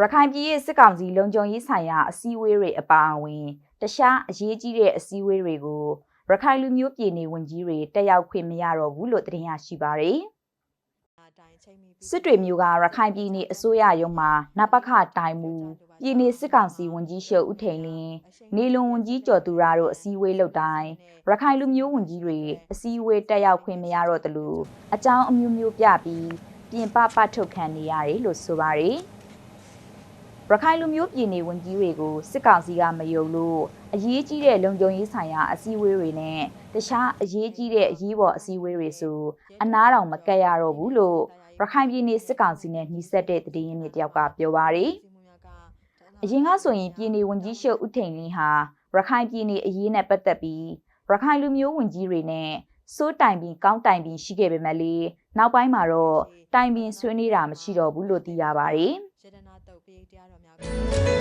ရခိုင်ပြည်ရဲ့စစ်ကောင်စီလုံခြုံရေးဆိုင်ရာအစည်းအဝေးတွေအပါအဝင်တခြားအရေးကြီးတဲ့အစည်းအဝေးတွေကိုရခိုင်လူမျိုးပြည်နေဝင်ကြီးတွေတက်ရောက်ခွင့်မရတော့ဘူးလို့သတင်းရရှိပါရယ်စစ်တွေမျိုးကရခိုင်ပြည်နယ်အစိုးရရုံးမှာနပခတိုင်မူပြည်နယ်စစ်ကောင်စီဝန်ကြီးရှုပ်ဦးထိန်လင်းနေလွန်ဝန်ကြီးကျော်သူရာတို့အစည်းအဝေးလုပ်တိုင်းရခိုင်လူမျိုးဝန်ကြီးတွေအစည်းအဝေးတက်ရောက်ခွင့်မရတော့တလို့အကြောင်းအမျိုးမျိုးပြပြီးပြင်ပပတ်ထုတ်ခံနေရတယ်လို့ဆိုပါရယ် ရခိုင်လူမျိုးပြည်နေဝန်ကြီးတွေကိုစစ်ကောင်စီကမယုံလို့အရေးကြီးတဲ့လုံခြုံရေးဆိုင်ရာအစည်းအဝေးတွေနဲ့တခြားအရေးကြီးတဲ့အရေးပေါ်အစည်းအဝေးတွေဆိုအနားတောင်မကက်ရတော့ဘူးလို့ရခိုင်ပြည်နေစစ်ကောင်စီနဲ့နှိစက်တဲ့တည်င်းမြစ်တယောက်ကပြောပါရယ်အရင်ကဆိုရင်ပြည်နေဝန်ကြီးရှုပ်ဦးထိန်လင်းဟာရခိုင်ပြည်နေအရေးနဲ့ပတ်သက်ပြီးရခိုင်လူမျိုးဝန်ကြီးတွေနဲ့စိုးတိုင်ပြီးကောင်းတိုင်ပြီးရှိခဲ့ပေမဲ့လေနောက်ပိုင်းမှာတော့တိုင်ပြီးဆွေးနွေးတာမရှိတော့ဘူးလို့သိရပါရယ် ရတနာတုတ်ပိယိတ်တရားတော်များ